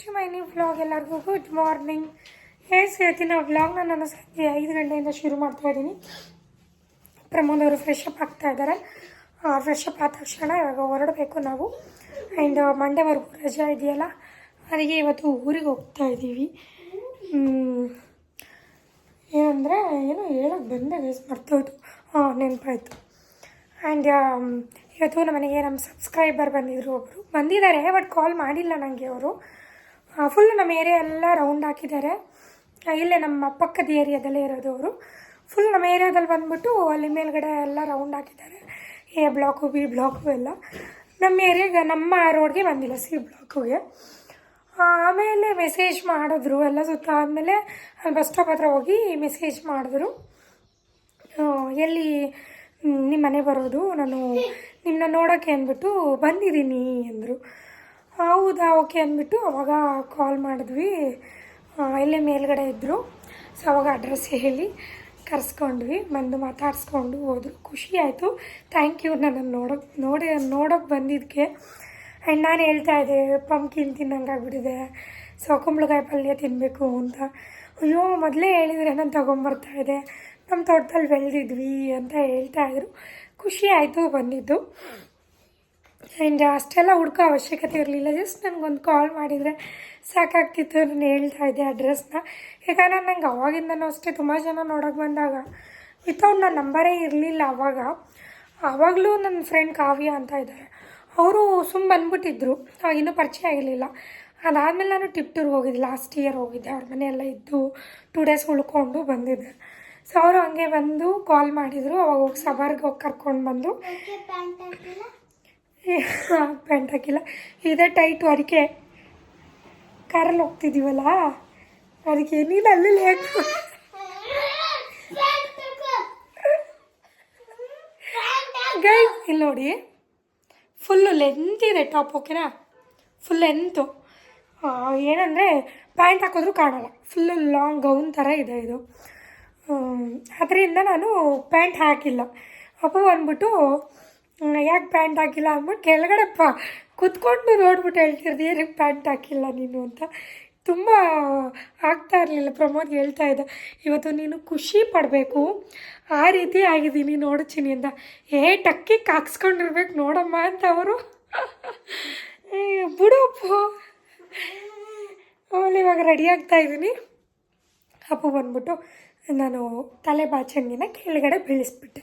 To my new vlog ಎಲ್ಲರಿಗೂ good morning. ಹೇಳಿ ಹೇಳ್ತೀನಿ ಆ ವ್ಲಾಗ್ನ ನಾನು ಸಂಜೆ ಐದು ಗಂಟೆಯಿಂದ ಶುರು ಮಾಡ್ತಾ ಇದ್ದೀನಿ ಪ್ರಮೋದ್ ಅವರು ಫ್ರೆಶ್ ಅಪ್ ಆಗ್ತಾ ಇದ್ದಾರೆ ಫ್ರೆಶ್ ಅಪ್ ಆದ ತಕ್ಷಣ ಇವಾಗ ಹೊರಡಬೇಕು ನಾವು. ಆ್ಯಂಡ್ ಮಂಡೇವರೆಗೂ ರಜೆ ಇದೆಯಲ್ಲ ಅದಕ್ಕೆ ಇವತ್ತು ಊರಿಗೆ ಹೋಗ್ತಾ ಇದ್ದೀವಿ ಏನಂದರೆ, ಏನೋ ಹೇಳೋಕ್ಕೆ ಬಂದೆ ಗೈಸ್ ಮರ್ತೋಯ್ತು. ಹಾಂ ನೆನಪಾಯಿತು. ಆ್ಯಂಡ್ ಇವತ್ತು ನಮ್ಮನೆಗೆ ನಮ್ಮ ಸಬ್ಸ್ಕ್ರೈಬರ್ ಬಂದಿದ್ರು ಒಬ್ಬರು ಬಂದಿದ್ದಾರೆ ಬಟ್ ಕಾಲ್ ಮಾಡಿಲ್ಲ ನನಗೆ ಅವರು. ಫುಲ್ ನಮ್ಮ ಏರಿಯಾ ಎಲ್ಲ ರೌಂಡ್ ಹಾಕಿದ್ದಾರೆ. ಇಲ್ಲೇ ನಮ್ಮ ಪಕ್ಕದ ಏರಿಯಾದಲ್ಲೇ ಇರೋದು ಅವರು. ಫುಲ್ ನಮ್ಮ ಏರಿಯಾದಲ್ಲಿ ಬಂದ್ಬಿಟ್ಟು ಅಲ್ಲಿ ಮೇಲ್ಗಡೆ ಎಲ್ಲ ರೌಂಡ್ ಹಾಕಿದ್ದಾರೆ. ಎ ಬ್ಲಾಕು ಬಿ ಬ್ಲಾಕು ಎಲ್ಲ. ನಮ್ಮ ಏರಿಯಾಗೆ ನಮ್ಮ ರೋಡ್ಗೆ ಬಂದಿಲ್ಲ ಸಿ ಬ್ಲಾಕುಗೆ ಆಮೇಲೆ ಮೆಸೇಜ್ ಮಾಡಿದ್ರು, ಎಲ್ಲ ಸುತ್ತ ಆದಮೇಲೆ ಅಲ್ಲಿ ಬಸ್ ಸ್ಟಾಪ್ ಹತ್ರ ಹೋಗಿ ಮೆಸೇಜ್ ಮಾಡಿದ್ರು. ಎಲ್ಲಿ ನಿಮ್ಮ ಮನೆ ಬರೋದು, ನಾನು ನಿಮ್ಮನ್ನ ನೋಡೋಕ್ಕೆ ಅಂದ್ಬಿಟ್ಟು ಬಂದಿದ್ದೀನಿ ಅಂದರು. ಹೌದಾ, ಓಕೆ ಅಂದ್ಬಿಟ್ಟು ಅವಾಗ ಕಾಲ್ ಮಾಡಿದ್ವಿ. ಇಲ್ಲೇ ಮೇಲ್ಗಡೆ ಇದ್ದರು ಸೊ ಅವಾಗ ಅಡ್ರೆಸ್ ಹೇಳಿ ಕರೆಸ್ಕೊಂಡ್ವಿ. ಬಂದು ಮಾತಾಡಿಸ್ಕೊಂಡು ಹೋದರು. ಖುಷಿ ಆಯಿತು. ಥ್ಯಾಂಕ್ ಯು ನನ್ನನ್ನು ನೋಡೋಕೆ, ನೋಡಿ ನೋಡೋಕ್ಕೆ ಬಂದಿದ್ದಕ್ಕೆ ಆ್ಯಂಡ್ ನಾನು ಹೇಳ್ತಾ ಇದ್ದೆ ಪಂಪ್ಕಿನ್ ತಿನ್ನಂಗೆ ಆಗ್ಬಿಟ್ಟಿದೆ. ಸೊ ಕುಂಬಳಕಾಯಿ ಪಲ್ಯ ತಿನ್ನಬೇಕು ಅಂತ. ಅಯ್ಯೋ, ಮೊದಲೇ ಹೇಳಿದರೆ ನಾನು ತೊಗೊಂಬರ್ತಾ ಇದ್ದೆ. ನಮ್ಮ ತೋಟದಲ್ಲಿ ಬೆಳೆದಿದ್ವಿ ಅಂತ ಹೇಳ್ತಾ ಇದ್ರು. ಖುಷಿ ಆಯಿತು ಬಂದಿದ್ದು. ಆ್ಯಂಡ್ ಅಷ್ಟೆಲ್ಲ ಹುಡ್ಕೋ ಅವಶ್ಯಕತೆ ಇರಲಿಲ್ಲ. ಜಸ್ಟ್ ನನಗೊಂದು ಕಾಲ್ ಮಾಡಿದರೆ ಸಾಕಾಗ್ತಿತ್ತು ನಾನು ಹೇಳ್ತಾ ಇದ್ದೆ ಅಡ್ರೆಸ್ನ ಯಾಕಂದರೆ ನಂಗೆ ಅವಾಗಿಂದನೂ ಅಷ್ಟೇ ತುಂಬ ಜನ ನೋಡೋಕೆ ಬಂದಾಗ ವಿತೌಟ್ ನನ್ನ ನಂಬರೇ ಇರಲಿಲ್ಲ ಅವಾಗ. ಆವಾಗಲೂ ನನ್ನ ಫ್ರೆಂಡ್ ಕಾವ್ಯ ಅಂತ ಇದ್ದಾರೆ ಅವರು ಸುಮ್ಮ ಬಂದ್ಬಿಟ್ಟಿದ್ರು. ಇನ್ನೂ ಪರಿಚಯ ಆಗಿರಲಿಲ್ಲ. ಅದಾದಮೇಲೆ ನಾನು ಟಿಪ್ ಟೂರ್ಗೆ ಹೋಗಿದ್ದೆ. ಲಾಸ್ಟ್ ಇಯರ್ ಹೋಗಿದ್ದೆ. ಅವ್ರ ಮನೆಯೆಲ್ಲ ಇದ್ದು ಟೂ ಡೇಸ್ ಉಳ್ಕೊಂಡು ಬಂದಿದ್ದೆ. ಸೊ ಅವರು ಹಂಗೆ ಬಂದು ಕಾಲ್ ಮಾಡಿದರು. ಅವಾಗ ಹೋಗಿ ಸಬರ್ಗೆ ಹೋಗಿ ಕರ್ಕೊಂಡು ಬಂದು ಪ್ಯಾಂಟ್ ಹಾಕಿಲ್ಲ. ಇದೇ ಟೈಟು ಅದಕ್ಕೆ ಕಾರಲ್ಲಿ ಹೋಗ್ತಿದ್ದೀವಲ್ಲ ಅದಕ್ಕೆ ನೀನು ಅಲ್ಲಿ ಲೇಟ್ ಗೈಸ್ ಇಲ್ಲಿ ನೋಡಿ. ಫುಲ್ಲು ಲೆಂತ್ ಇದೆ ಟಾಪ್ ಓಕೆನಾ ಫುಲ್ ಲೆಂತು ಏನಂದರೆ ಪ್ಯಾಂಟ್ ಹಾಕಿದ್ರು ಕಾಣಲ್ಲ. ಫುಲ್ಲು ಲಾಂಗ್ ಗೌನ್ ಥರ ಇದೆ ಇದು. ಅದರಿಂದ ನಾನು ಪ್ಯಾಂಟ್ ಹಾಕಿಲ್ಲ. ಅಪ್ಪ ಅಂದ್ಬಿಟ್ಟು ಯಾಕೆ ಪ್ಯಾಂಟ್ ಹಾಕಿಲ್ಲ ಅಂದ್ಬಿಟ್ಟು ಕೆಳಗಡೆ ಪ ಕುತ್ಕೊಂಡು ನೋಡ್ಬಿಟ್ಟು ಹೇಳ್ತಿರ್ದು, ಏನಕ್ಕೆ ಪ್ಯಾಂಟ್ ಹಾಕಿಲ್ಲ ನೀನು ಅಂತ. ತುಂಬ ಆಗ್ತಾ ಇರಲಿಲ್ಲ, ಪ್ರಮೋದ್ ಹೇಳ್ತಾ ಇದ್ದ. ಇವತ್ತು ನೀನು ಖುಷಿ ಪಡಬೇಕು, ಆ ರೀತಿ ಆಗಿದ್ದೀನಿ ನೋಡ್ತೀನಿ ಅಂತ ಏ, ಟಕ್ಕಿ ಕಾಕ್ಸ್ಕೊಂಡಿರ್ಬೇಕು ನೋಡಮ್ಮ ಅಂತ ಅವರು. ಬಿಡಪ್ಪ. ಆಮೇಲೆ ಇವಾಗ ರೆಡಿ ಆಗ್ತಾ ಇದ್ದೀನಿ. ಅಪ್ಪು ಬಂದ್ಬಿಟ್ಟು ನಾನು ತಲೆ ಬಾಚಂಗಿನ ಕೆಳಗಡೆ ಬೀಳಿಸ್ಬಿಟ್ಟೆ.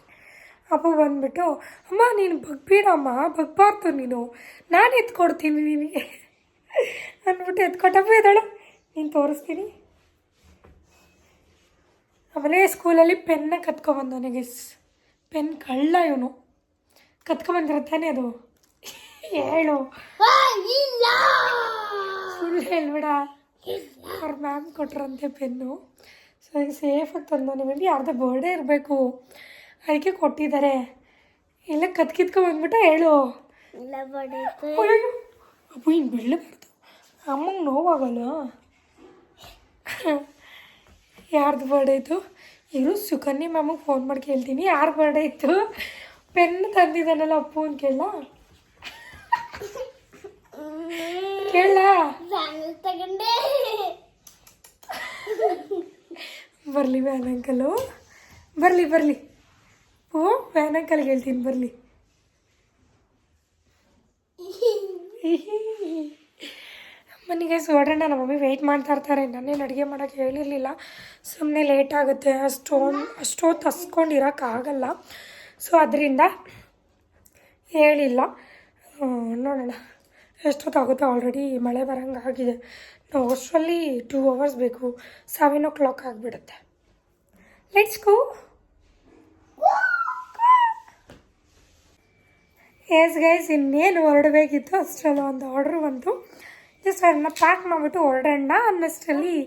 ಅಪ್ಪು ಬಂದ್ಬಿಟ್ಟು ಅಮ್ಮ ನೀನು ಬಗ್ಬೇಡಮ್ಮ ಬಗ್ಬಾರ್ದು ನೀನು. ನಾನು ಎತ್ಕೊಡ್ತೀನಿ ನಿನಗೆ ಅಂದ್ಬಿಟ್ಟು ಎತ್ಕೊಟ್ಟಪ್ಪ ಇದ್ದಾಳೆ ನೀನು ತೋರಿಸ್ತೀನಿ. ಅವನೇ ಸ್ಕೂಲಲ್ಲಿ ಪೆನ್ನ ಕತ್ಕೊಬಂದು ನನಗೆ ಪೆನ್ ಕಳ್ಳ ಇವನು. ಕತ್ಕೊಬಂದಿರತ್ತಾನೆ ಅದು. ಹೇಳು. ಸುಳ್ಳು ಹೇಳ್ಬಿಡ. ಅವ್ರ ಮ್ಯಾಮ್ ಕೊಟ್ರಂತೆ ಪೆನ್ನು. ಸೊ ಸೇಫಾಗಿ ತಂದು ನಿಮಗೆ ಯಾರ್ದೋ ಬರ್ಡೇ ಇರಬೇಕು. ಅದಕ್ಕೆ ಕೊಟ್ಟಿದ್ದಾರೆ. ಎಲ್ಲ ಕತ್ಕಿತ್ಕೊಂಡ್ಬಂದ್ಬಿಟ್ಟ ಹೇಳು. ಅಪ್ಪ ಅಪ್ಪು ಹಿಂಗೆ ಬೀಳಬಾರ್ದು ಅಮ್ಮಂಗೆ ನೋವಾಗಲ್ಲ. ಯಾರ್ದು ಬರ್ಡೇ ಇತ್ತು ಇರು ಸುಕನ್ಯ ಮ್ಯಾಮಿಗೆ ಫೋನ್ ಮಾಡಿ ಕೇಳ್ತೀನಿ. ಯಾರು ಬರ್ಡೇ ಇತ್ತು ಪೆನ್ ತಂದಿದ್ದಾನಲ್ಲ ಅಪ್ಪು ಅಂತ ಕೇಳ. ಕೇಳ. ಬರಲಿ ಬ್ಯಾನ್ ಅಂಕಲು. ಬರಲಿ ಬರಲಿ. ಓ ವ್ಯಾನ್ ಹೇಳ್ತೀನಿ, ಬರಲಿ. ಮನೆಗೆ ಸೋಡ್ರಣ್ಣ, ನಮ್ಮ ಮಮ್ಮಿ ವೆಯ್ಟ್ ಮಾಡ್ತಾ ಇರ್ತಾರೆ. ನಾನೇನು ಅಡುಗೆ ಮಾಡೋಕ್ಕೆ ಹೇಳಿರಲಿಲ್ಲ. ಸುಮ್ಮನೆ ಲೇಟ್ ಆಗುತ್ತೆ. ಅಷ್ಟೊಂದು ಅಷ್ಟೊತ್ತು ಹಸ್ಕೊಂಡಿರೋಕ್ಕಾಗಲ್ಲ. ಸೊ ಅದರಿಂದ ಹೇಳಿಲ್ಲ. ನೋಡೋಣ. ಎಷ್ಟೊತ್ತಾಗುತ್ತೋ? ಆಲ್ರೆಡಿ ಮಳೆ ಬರೋಂಗೆ ಆಗಿದೆ. ನಾವು ಅಷ್ಟರಲ್ಲಿ ಟೂ ಅವರ್ಸ್ ಬೇಕು. ಸೆವೆನ್ ಓ ಕ್ಲಾಕ್ ಆಗಿಬಿಡುತ್ತೆ. ಲೆಟ್ಸ್ ಗೋ ಎಸ್ ಗೈಸ್ ಇನ್ನೇನು ಹೊರಡಬೇಕಿತ್ತು ಅಷ್ಟರಲ್ಲಿ ಒಂದು ಆರ್ಡ್ರ್ ಬಂತು. ಜಸ್ಟ್ ಅದನ್ನ ಪ್ಯಾಕ್ ಮಾಡಿಬಿಟ್ಟು ಹೊರಡೋಣ ಅನ್ನೋಷ್ಟರಲ್ಲಿ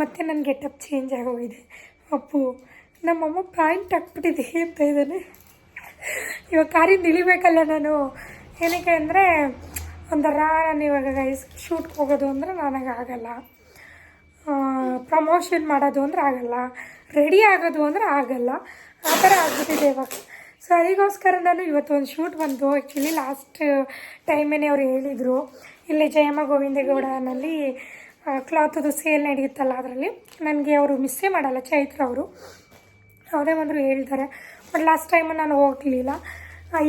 ಮತ್ತೆ ನನ್ನ ಗೆಟಪ್ ಚೇಂಜ್ ಆಗೋಗಿದೆ. ಅಪ್ಪು, ನಮ್ಮಮ್ಮ ಪ್ಯಾಂಟ್ ಹಾಕ್ಬಿಟ್ಟಿದೆ ಅಂತ ಇದ್ದಾನೆ. ಇವಾಗ ಕಾರಿಂದ ಇಳಿಬೇಕಲ್ಲ ನಾನು. ಏನಕ್ಕೆ ಅಂದರೆ, ಒಂಥರ ನಾನು ಇವಾಗ ಗೈಸ್ ಶೂಟ್ಗೆ ಹೋಗೋದು ಅಂದರೆ ನನಗೆ ಆಗಲ್ಲ. ಪ್ರಮೋಷನ್ ಮಾಡೋದು ಅಂದರೆ ಆಗಲ್ಲ. ರೆಡಿ ಆಗೋದು ಅಂದರೆ ಆಗಲ್ಲ. ಆ ಥರ ಆಗ್ಬಿಟ್ಟಿದೆ ಇವಾಗ. ಸೊ ಅದಕ್ಕೋಸ್ಕರ ನಾನು ಇವತ್ತು ಒಂದು ಶೂಟ್ ಬಂತು. ಆ್ಯಕ್ಚುಲಿ ಲಾಸ್ಟ್ ಟೈಮೇನೆ ಅವ್ರು ಹೇಳಿದರು. ಇಲ್ಲಿ ಜಯಮ್ಮ ಗೋವಿಂದೇಗೌಡನಲ್ಲಿ ಕ್ಲಾತದು ಸೇಲ್ ನಡೆಯುತ್ತಲ್ಲ ಅದರಲ್ಲಿ. ನನಗೆ ಅವರು ಮಿಸ್ಸೇ ಮಾಡಲ್ಲ, ಚೈತ್ರ ಅವರು. ಯಾವುದೇ ಬಂದರು ಹೇಳ್ತಾರೆ. ಬಟ್ ಲಾಸ್ಟ್ ಟೈಮು ನಾನು ಹೋಗಲಿಲ್ಲ.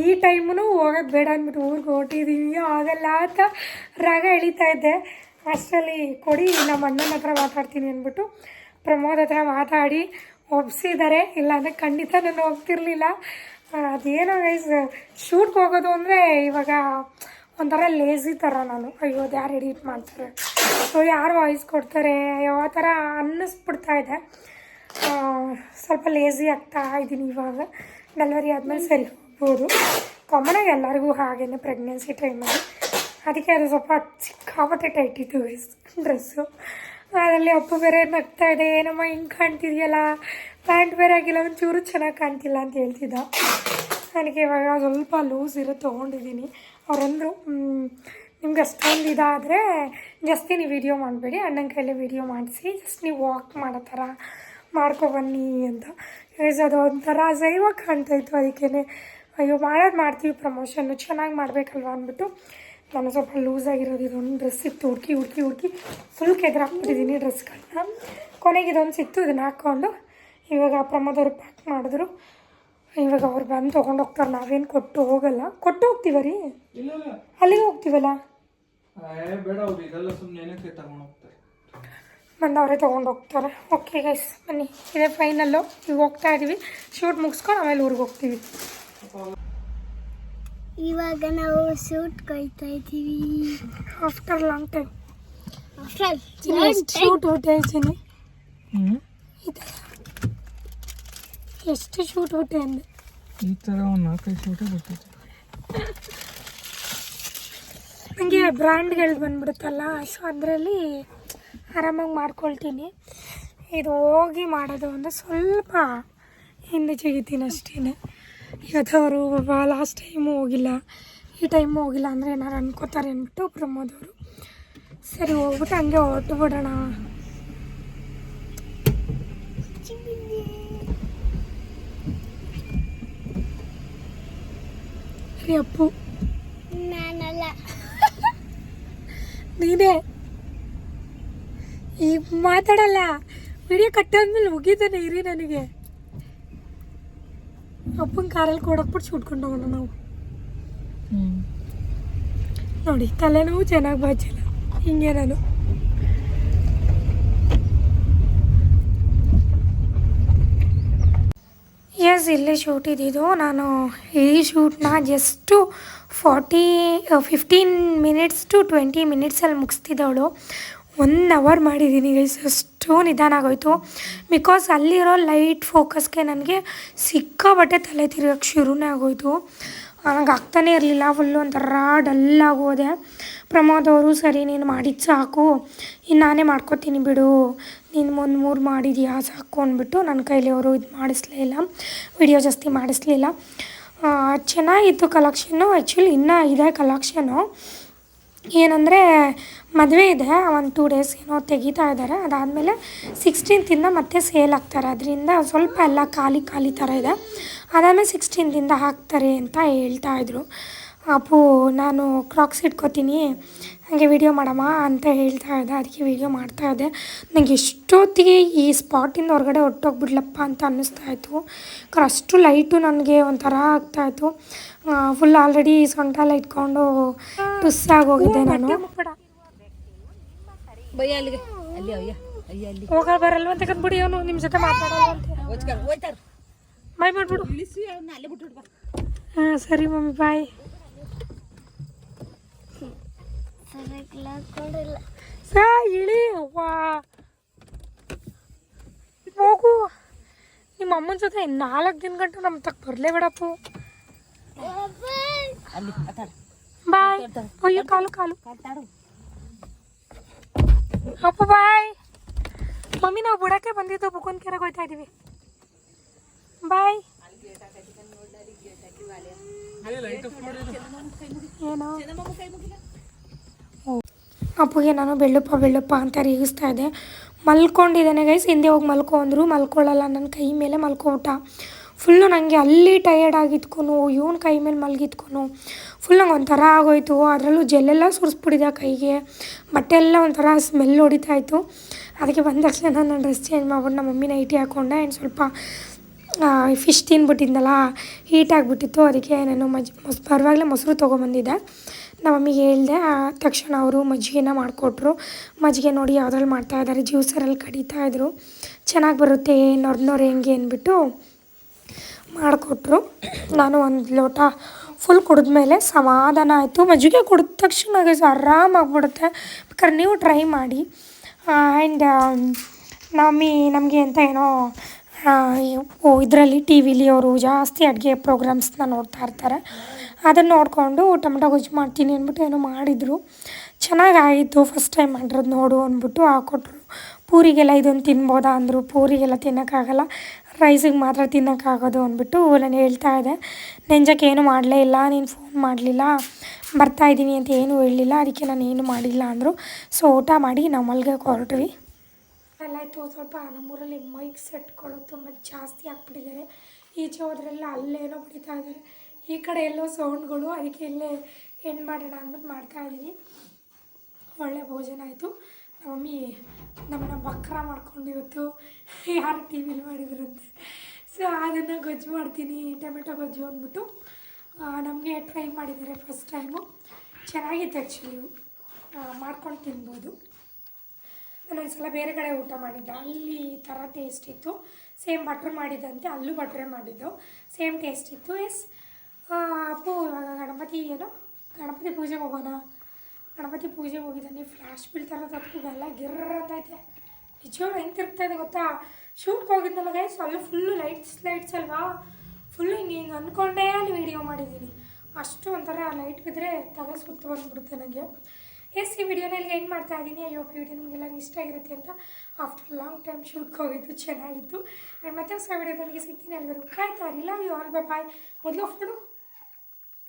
ಈ ಟೈಮು ಹೋಗೋದು ಬೇಡ ಅಂದ್ಬಿಟ್ಟು ಊರಿಗೆ ಹೊರಟಿದ್ದೀವಿ ಆಗಲ್ಲ ಅಂತ ರಾಗ ಎಳಿತಾ ಇದ್ದೆ. ಅಷ್ಟರಲ್ಲಿ ಕೊಡಿ, ನಮ್ಮ ಅಣ್ಣನ ಹತ್ರ ಮಾತಾಡ್ತೀನಿ ಅಂದ್ಬಿಟ್ಟು ಪ್ರಮೋದ್ ಹತ್ರ ಮಾತಾಡಿ ಒಪ್ಸಿದ್ದಾರೆ. ಇಲ್ಲಾಂದರೆ ಖಂಡಿತ ನಾನು ಹೋಗ್ತಿರ್ಲಿಲ್ಲ ಅದೇನೋ ಗೈಸ್ ಶೂಟ್ಗೆ ಹೋಗೋದು ಅಂದರೆ ಇವಾಗ ಒಂಥರ ಲೇಸಿ ಥರ ನಾನು. ಅಯ್ಯೋ ಯಾರು ಎಡಿಟ್ ಮಾಡ್ತಾರೆ? ಸೊ ಯಾರು ವಾಯ್ಸ್ ಕೊಡ್ತಾರೆ? ಯಾವ ಥರ ಅನ್ನಿಸ್ಬಿಡ್ತಾ ಇದೆ. ಸ್ವಲ್ಪ ಲೇಸಿ ಆಗ್ತಾ ಇದ್ದೀನಿ ಇವಾಗ. ಡೆಲಿವರಿ ಆದಮೇಲೆ ಸರಿ ಹೋಗ್ಬೋದು. ಕಾಮನಾಗಿ ಎಲ್ಲರಿಗೂ ಹಾಗೇನೆ ಪ್ರೆಗ್ನೆನ್ಸಿ ಟೈಮಲ್ಲಿ ಅದಕ್ಕೆ ಅದು ಸ್ವಲ್ಪ ಸಿಕ್ಕಾಪಟ್ಟೆ ಟೈಟ್ ಇತ್ತು ಡ್ರೆಸ್ಸು ಅದರಲ್ಲಿ ಅಪ್ಪು ಬೇರೆ ನಗ್ತಾ ಇದೆ. ಏನಮ್ಮ ಹಿಂಗೆ ಕಾಣ್ತಿದೆಯಲ್ಲ? ಪ್ಯಾಂಟ್ ಬೇರೆ ಆಗಿಲ್ಲ, ಒಂಚೂರು ಚೆನ್ನಾಗಿ ಕಾಣ್ತಿಲ್ಲ ಅಂತ ಹೇಳ್ತಿದ್ದ. ನನಗೆ ಇವಾಗ ಸ್ವಲ್ಪ ಲೂಸ್ ಇರೋ ತೊಗೊಂಡಿದ್ದೀನಿ. ಅವರಂದರು ನಿಮ್ಗೆ ಅಷ್ಟೊಂದು ಇದಾದರೆ ಜಾಸ್ತಿ ನೀವು ವಿಡಿಯೋ ಮಾಡಬೇಡಿ. ಅಣ್ಣನ ಕೈಯಲ್ಲಿ ವಿಡಿಯೋ ಮಾಡಿಸಿ ಜಸ್ಟ್ ನೀವು ವಾಕ್ ಮಾಡೋ ಥರ ಮಾಡ್ಕೊಬನ್ನಿ ಅಂತ. ಗೈಸ್ ಅದು ಒಂಥರ ಜೈವ ಕಾಣ್ತಾಯಿತ್ತು ಅದಕ್ಕೇ ಅಯ್ಯೋ, ಮಾಡೋದು ಮಾಡ್ತೀವಿ ಪ್ರಮೋಷನ್ನು ಚೆನ್ನಾಗಿ ಮಾಡಬೇಕಲ್ವ? ಅಂದ್ಬಿಟ್ಟು ನಾನು ಸ್ವಲ್ಪ ಲೂಸಾಗಿರೋದು ಇದೊಂದು ಡ್ರೆಸ್ ಇತ್ತು ಹುಡುಕಿ ಹುಡುಕಿ ಹುಡುಕಿ ಫುಲ್ ಕೆದ್ರಾಕ್ಬಿಟ್ಟಿದ್ದೀನಿ ಡ್ರೆಸ್ಗಳನ್ನ ಕೊನೆಗೆ ಇದೊಂದು ಸಿಕ್ತು ಇದನ್ನು ಹಾಕ್ಕೊಂಡು ಇವಾಗ ಪ್ರಮೋದವ್ರು ಪ್ಯಾಕ್ ಮಾಡಿದ್ರು. ಇವಾಗ ಅವ್ರು ಬಂದು ತೊಗೊಂಡು ಹೋಗ್ತಾರೆ ನಾವೇನು ಕೊಟ್ಟು ಹೋಗಲ್ಲ. ಕೊಟ್ಟು ಹೋಗ್ತೀವ ರೀ? ಅಲ್ಲಿಗೆ ಹೋಗ್ತೀವಲ್ಲ? ಬಂದು ಅವರೇ ತೊಗೊಂಡು ಹೋಗ್ತಾರೆ? ಓಕೆ ಗೈಸ್ ಬನ್ನಿ. ಇದೇ ಫೈನಲ್ಲು ಈಗ ಹೋಗ್ತಾ ಇದ್ದೀವಿ ಶೂಟ್ ಮುಗಿಸ್ಕೊಂಡು ಆಮೇಲೆ ಊರಿಗೆ ಹೋಗ್ತೀವಿ. ಇವಾಗ ನಾವು ಸೂಟ್ ಕೊಯ್ತಾ ಇದ್ದೀವಿ. ಆಫ್ಟರ್ ಲಾಂಗ್ ಟೈಮ್ ಶೂಟ್ ಹೊಟ್ಟೆ ಹ್ಞೂ ಈ ಥರ ಎಷ್ಟು ಶೂಟ್ ಹೊಟ್ಟೆ ಅಂದೆ? ಈ ಥರ ಒಂದು ನಾಲ್ಕೈದು ಶೂಟೇ ಬರ್ತೈತೆ ನನಗೆ ಬ್ರ್ಯಾಂಡ್ಗಳು ಬಂದ್ಬಿಡುತ್ತಲ್ಲ ಸೊ ಅದರಲ್ಲಿ ಆರಾಮಾಗಿ ಮಾಡ್ಕೊಳ್ತೀನಿ. ಇದು ಹೋಗಿ ಮಾಡೋದು ಅಂದರೆ ಸ್ವಲ್ಪ ಹಿಂದೆ ಜಿಗಿತೀನಿ ಅಷ್ಟೇ ಇವತ್ತವರು ಲಾಸ್ಟ್ ಟೈಮು ಹೋಗಿಲ್ಲ. ಈ ಟೈಮು ಹೋಗಿಲ್ಲ ಅಂದರೆ ಏನಾರು ಅನ್ಕೋತಾರೆ ಅಂದ್ಬಿಟ್ಟು ಪ್ರಮೋದ್ ಅವರು. ಸರಿ ಹೋಗ್ಬಿಟ್ಟು ಹಂಗೆ ಹೊರಟು ಬಿಡೋಣ ಸರಿ ಅಪ್ಪು. ನಾನಲ್ಲ. ನೀನೇ. ಈಗ ಮಾತಾಡಲ್ಲ. ವಿಡಿಯೋ ಕಟ್ಟಾದ್ಮೇಲೆ ಮುಗಿತಾನೆ ಇರಿ ನನಗೆ. ಅಪ್ಪನ ಕಾರಲ್ಲಿ ಕೊಡಕ್ಬಿಟ್ಟು ಸುಟ್ಕೊಂಡು ಹೋಗೋಣ ನಾವು. ನೋಡಿ ತಲೆನೋವು ಚೆನ್ನಾಗಿ ಬಾಚಿಲ್ಲ. ಹಿಂಗೆ ನಾನು. ಎಸ್ ಇಲ್ಲೇ ಶೂಟ್ ಇದ್ದಿದ್ದು. ನಾನು ಈ ಶೂಟ್ನ just forty fifteen minutes to twenty ಮಿನಿಟ್ಸಲ್ಲಿ ಮುಗಿಸ್ತಿದ್ದವಳು. ಒನ್ ಅವರ್ ಮಾಡಿದ್ದೀನಿ ಗೈಸ್ ಅಷ್ಟು ನಿಧಾನ ಆಗೋಯಿತು. ಬಿಕಾಸ್ ಅಲ್ಲಿರೋ ಲೈಟ್ ಫೋಕಸ್ಗೆ ನನಗೆ ಸಿಕ್ಕಾಬಟ್ಟೆ ತಲೆ ತಿರುಗಕ್ಕೆ ಶುರುನೇ ಆಗೋಯಿತು. ನನಗೆ ಆಗ್ತಾನೇ ಇರಲಿಲ್ಲ ಫುಲ್ಲು ಒಂಥರ ಡಲ್ ಆಗೋದೆ. ಪ್ರಮೋದ್ ಅವರು, ಸರಿ, ನೀನು ಮಾಡಿದ್ದು ಸಾಕು. ಇನ್ನು ನಾನೇ ಮಾಡ್ಕೊತೀನಿ ಬಿಡು. ನೀನು ಒಂದು ಮೂರು ಮಾಡಿದ್ಯಾ, ಸಾಕು ಅಂದ್ಬಿಟ್ಟು ನನ್ನ ಕೈಲಿ ಅವರು ಇದು ಮಾಡಿಸ್ಲೇ ಇಲ್ಲ. ವಿಡಿಯೋ ಜಾಸ್ತಿ ಮಾಡಿಸ್ಲಿಲ್ಲ ಚೆನ್ನಾಗಿತ್ತು ಕಲೆಕ್ಷನ್ನು ಆ್ಯಕ್ಚುಲಿ ಇನ್ನೂ ಇದೆ ಕಲೆಕ್ಷನು ಏನಂದರೆ ಮದುವೆ ಇದೆ, ಒಂದು ಟೂ ಡೇಸ್ ಏನೋ ತೆಗಿತಾ ಇದ್ದಾರೆ ಅದಾದಮೇಲೆ ಸಿಕ್ಸ್ಟೀನ್ತಿಂದ ಮತ್ತೆ ಸೇಲ್ ಆಗ್ತಾರೆ. ಅದರಿಂದ ಸ್ವಲ್ಪ ಎಲ್ಲ ಖಾಲಿ ಖಾಲಿ ಥರ ಇದೆ. ಅದಾದಮೇಲೆ ಸಿಕ್ಸ್ಟೀನ್ತಿಂದ ಹಾಕ್ತಾರೆ ಅಂತ ಹೇಳ್ತಾ ಇದ್ರು. ಅಪ್ಪು, ನಾನು ಕ್ರಾಕ್ಸ್ ಇಟ್ಕೋತೀನಿ. ಹಾಗೆ ವಿಡಿಯೋ ಮಾಡಮ್ಮ ಅಂತ ಹೇಳ್ತಾ ಇದ್ದೆ. ಅದಕ್ಕೆ ವಿಡಿಯೋ ಮಾಡ್ತಾ ಇದ್ದೆ. ನನಗೆ ಎಷ್ಟೊತ್ತಿಗೆ ಈ ಸ್ಪಾಟಿಂದ ಹೊರಗಡೆ ಹೊಟ್ಟೋಗ್ಬಿಡ್ಲಪ್ಪ ಅಂತ ಅನ್ನಿಸ್ತಾ ಇತ್ತು. ಅಷ್ಟು ಲೈಟು ನನಗೆ ಒಂಥರ ಆಗ್ತಾಯಿತ್ತು ಫುಲ್ ಆಲ್ರೆಡಿ ಸೊಂಟ ಎಲ್ಲ ಇಟ್ಕೊಂಡು ಟುಸ್ಸಾಗಿ ಹೋಗಿದ್ದೆ ನಾನು. ಹೋಗಲ್ ಬರಲ್ವ ಅಂತ ಕಂದ್ಬಿಡಿ ಅವನು ನಿಮ್ಮ ಜೊತೆ ಮಾತಾಡಲ್ಲ ಬಾಯ್ ಮಾಡ್ಬಿಡು. ಹಾಂ ಸರಿ ಮಮ್ಮಿ ಬಾಯ್. ಸಾ ಇಳಿ ಅವ್ವಾ. ಹೋಗು. ನಿಮ್ಮ ಅಮ್ಮನ ಜೊತೆ ನಾಲ್ಕು ದಿನ ಗಂಟೆ ನಮ್ಮ ತಕ್ಕ ಬರಲೇ ಬೇಡಪ್ಪು ಬಾಯ್. ಅಯ್ಯೋ, ಕಾಲು ಕಾಲು. ಅಪ್ಪ, ಬಾಯ್. ಮಮ್ಮಿ, ನಾವು ಬುಡಕ್ಕೆ ಬಂದಿದ್ದು ಬುಕ್ಕನ್ ಕೆರೆಗೆ ಹೋಗ್ತಾ ಇದೀವಿ. ಬಾಯ್. ಓ ಅಪ್ಪಗೆ ನಾನು ಬೆಳ್ಳಪ್ಪ ಬೆಳ್ಳಪ್ಪ ಅಂತ ರೇಗಿಸ್ತಾ ಇದ್ದೆ. ಮಲ್ಕೊಂಡಿದ್ದಾನೆ ಗೈಸ್ ಹಿಂದೆ ಹೋಗಿ ಮಲ್ಕೊ ಅಂದರು. ಮಲ್ಕೊಳ್ಳಲ್ಲ. ನನ್ನ ಕೈ ಮೇಲೆ ಮಲ್ಕೊಬಿಟ್ಟ. ಫುಲ್ಲು ನನಗೆ ಅಲ್ಲಿ ಟಯರ್ಡ್ ಆಗಿದ್ಕೊನು, ಇವನು ಕೈ ಮೇಲೆ ಮಲಗಿದ್ಕೊನು ಫುಲ್ ನಂಗೆ ಒಂಥರ ಆಗೋಯ್ತು. ಅದರಲ್ಲೂ ಜೆಲ್ಲೆಲ್ಲ ಸುರಿಸ್ಬಿಟ್ಟಿದೆ ಕೈಗೆ. ಬಟ್ಟೆ ಎಲ್ಲ ಒಂಥರ ಸ್ಮೆಲ್ ಹೊಡಿತಾ ಇತ್ತು. ಅದಕ್ಕೆ ಬಂದ ತಕ್ಷಣ ನಾನು ಡ್ರೆಸ್ ಚೇಂಜ್ ಮಾಡ್ಬಿಟ್ಟು ನಮ್ಮ ಮಮ್ಮಿನ ನೈಟಿ ಹಾಕ್ಕೊಂಡೆ ಆ್ಯಂಡ್ ಸ್ವಲ್ಪ ಫಿಶ್ ತಿನ್ಬಿಟ್ಟಿದ್ನಲ್ಲ ಹೀಟ್ ಆಗಿಬಿಟ್ಟಿತ್ತು. ಅದಕ್ಕೆ ನಾನು ಮಜ್ ಮೊಸ್, ಪರವಾಗಿಲ್ಲ, ಮೊಸರು ತೊಗೊಂಬಂದಿದ್ದೆ. ನಮ್ಮ ಮಮ್ಮಿಗೆ ಹೇಳಿದೆ ತಕ್ಷಣ ಅವರು ಮಜ್ಜಿಗೆನ ಮಾಡಿಕೊಟ್ರು. ಮಜ್ಜಿಗೆ ನೋಡಿ ಯಾವುದ್ರಲ್ಲಿ ಮಾಡ್ತಾಯಿದ್ದಾರೆ ಜ್ಯೂಸರಲ್ಲಿ ಕಡಿತಾ ಇದ್ದರು ಚೆನ್ನಾಗಿ ಬರುತ್ತೆ ಏನು ಅವ್ರನ್ನೋರು ಹೆಂಗೆ ಅಂದ್ಬಿಟ್ಟು ಮಾಡಿಕೊಟ್ರು. ನಾನು ಒಂದು ಲೋಟ ಫುಲ್ ಕುಡಿದ್ಮೇಲೆ ಸಮಾಧಾನ ಆಯಿತು. ಮಜ್ಜಿಗೆ ಕುಡಿದ ತಕ್ಷಣ ನನಗೆ ಆರಾಮಾಗ್ಬಿಡುತ್ತೆ ಬೇಕಾದ್ರೆ ನೀವು ಟ್ರೈ ಮಾಡಿ. ಆ್ಯಂಡ್ ನಮ್ಮಿ, ನಮಗೆ ಅಂತ ಏನೋ ಇದರಲ್ಲಿ ಟಿ ವಿಲಿ ಅವರು ಜಾಸ್ತಿ ಅಡುಗೆ ಪ್ರೋಗ್ರಾಮ್ಸ್ನ ನೋಡ್ತಾ ಇರ್ತಾರೆ. ಅದನ್ನು ನೋಡಿಕೊಂಡು ಟೊಮೆಟೊ ಗೊಜ್ಜು ಮಾಡ್ತೀನಿ ಅಂದ್ಬಿಟ್ಟು ಏನೋ ಮಾಡಿದರು. ಚೆನ್ನಾಗಾಯಿತು ಫಸ್ಟ್ ಟೈಮ್ ಮಾಡಿರೋದು ನೋಡು ಅಂದ್ಬಿಟ್ಟು ಹಾಕ್ಕೊಟ್ರು ಪೂರಿಗೆಲ್ಲ ಇದೊಂದು ತಿನ್ಬೋದಾ ಅಂದರು. ಪೂರಿಗೆಲ್ಲ ತಿನ್ನೋಕ್ಕಾಗಲ್ಲ. ರೈಸಿಗೆ ಮಾತ್ರ ತಿನ್ನೋಕ್ಕಾಗೋದು ಅಂದ್ಬಿಟ್ಟು ನಾನು ಹೇಳ್ತಾ ಇದ್ದೆ ನೆಂಜಕ್ಕೆ ಏನು ಮಾಡಲೇ ಇಲ್ಲ, ನೀನು ಫೋನ್ ಮಾಡಲಿಲ್ಲ ಬರ್ತಾಯಿದ್ದೀನಿ ಅಂತ ಏನೂ ಹೇಳಲಿಲ್ಲ, ಅದಕ್ಕೆ ನಾನು ಏನು ಮಾಡಿಲ್ಲ ಅಂದರು. ಸೊ ಊಟ ಮಾಡಿ ನಾವು ಮಲ್ಗೆ ಹೊರಟ್ವಿ. ಎಲ್ಲ ಆಯಿತು ಸ್ವಲ್ಪ ನಮ್ಮೂರಲ್ಲಿ ಮೈಕ್ ಸೆಟ್ಗಳು ತುಂಬ ಜಾಸ್ತಿ ಆಗ್ಬಿಟ್ಟಿದ್ದಾರೆ ಈಚೆ ಹೋದ್ರೆಲ್ಲ ಅಲ್ಲೇನೋ ಬಿಡಿತಾ ಇದ್ದಾರೆ. ಈ ಕಡೆ ಎಲ್ಲೋ ಸೌಂಡ್ಗಳು ಅದಕ್ಕೆ ಇಲ್ಲೇ ಏನು ಮಾಡೋಣ ಅಂದ್ಬಿಟ್ಟು ಮಾಡ್ತಾಯಿದ್ದೀನಿ ಒಳ್ಳೆ ಭೋಜನ ಆಯಿತು. ನಮ್ಮ ಮಮ್ಮಿ ನಮ್ಮನ್ನ ಬಕ್ರ ಮಾಡ್ಕೊಂಡು ಇವತ್ತು ಯಾರು ಟಿ ವಿಲಿ ಮಾಡಿದ್ರಂತೆ. ಸೊ ಅದನ್ನು ಗೊಜ್ಜು ಮಾಡ್ತೀನಿ, ಟೊಮೆಟೊ ಗೊಜ್ಜು ಅಂದ್ಬಿಟ್ಟು. ನಮಗೆ ಟ್ರೈ ಮಾಡಿದ್ದಾರೆ ಫಸ್ಟ್ ಟೈಮು ಚೆನ್ನಾಗಿತ್ತು ಆ್ಯಕ್ಚುಲಿ ಮಾಡ್ಕೊಂಡು ತಿನ್ಬೋದು. ನಾನು ಒಂದ್ಸಲ ಬೇರೆ ಕಡೆ ಊಟ ಮಾಡಿದ್ದೆ. ಅಲ್ಲಿ ಥರ ಟೇಸ್ಟ್ ಇತ್ತು. ಸೇಮ್ ಬಟ್ರ್ ಮಾಡಿದ್ದಂತೆ, ಅಲ್ಲೂ ಬಟ್ರೆ ಮಾಡಿದ್ದು. ಸೇಮ್ ಟೇಸ್ಟ್ ಇತ್ತು ಎಸ್ ಅಪ್ಪು, ಗಣಪತಿ ಏನು? ಗಣಪತಿ ಪೂಜೆಗೆ ಹೋಗೋಣ. ಗಣಪತಿ ಪೂಜೆಗೆ ಹೋಗಿದ್ದಾನೆ ಫ್ಲ್ಯಾಶ್ ಬೀಳ್ತಾರ ತಪ್ಪುಗೆಲ್ಲ ಗಿರ್ರ ಅಂತೈತೆ ನಿಜವಾಗ್ಲೂ ಹೆಂಗೆ ಇದೆ ಗೊತ್ತಾ? ಶೂಟ್ಗೆ ಹೋಗಿದ್ನಲ್ಲ ಗೈಸ್ ಅಲ್ಲಿ ಫುಲ್ಲು ಲೈಟ್ಸ್ ಲೈಟ್ಸ್ ಅಲ್ವಾ? ಫುಲ್ಲು ಹಿಂಗೆ ಹಿಂಗೆ ಅಂದ್ಕೊಂಡೇ ಅಲ್ಲಿ ವೀಡಿಯೋ ಮಾಡಿದ್ದೀನಿ ಅಷ್ಟು ಒಂಥರ ಲೈಟ್ ಬಿದ್ದರೆ ತಲೆ ಸುತ್ತು ಬಂದುಬಿಡುತ್ತೆ ನನಗೆ ಎಸ್, ಈ ವಿಡಿಯೋನ ಇಲ್ಲಿ ಏನು ಮಾಡ್ತಾ ಇದ್ದೀನಿ ಅಯ್ಯೋ ವಿಡಿಯೋ ನಿಮಗೆಲ್ಲರಿಗೂ ಇಷ್ಟ ಆಗಿರುತ್ತೆ ಅಂತ ಆಫ್ಟರ್ ಲಾಂಗ್ ಟೈಮ್ ಶೂಟ್ಗೆ ಹೋಗಿದ್ದು ಚೆನ್ನಾಗಿತ್ತು. ಆ್ಯಂಡ್ ಮತ್ತೆ ಹೊಸ ನನಗೆ ಸಿಗ್ತೀನಿ. ಎಲ್ಲರೂ ಕಾಯ್ತಾ ಲವ್ ಯು ಆಲ್ ಬಾಯ್ ಮೊದಲು ಫುಡು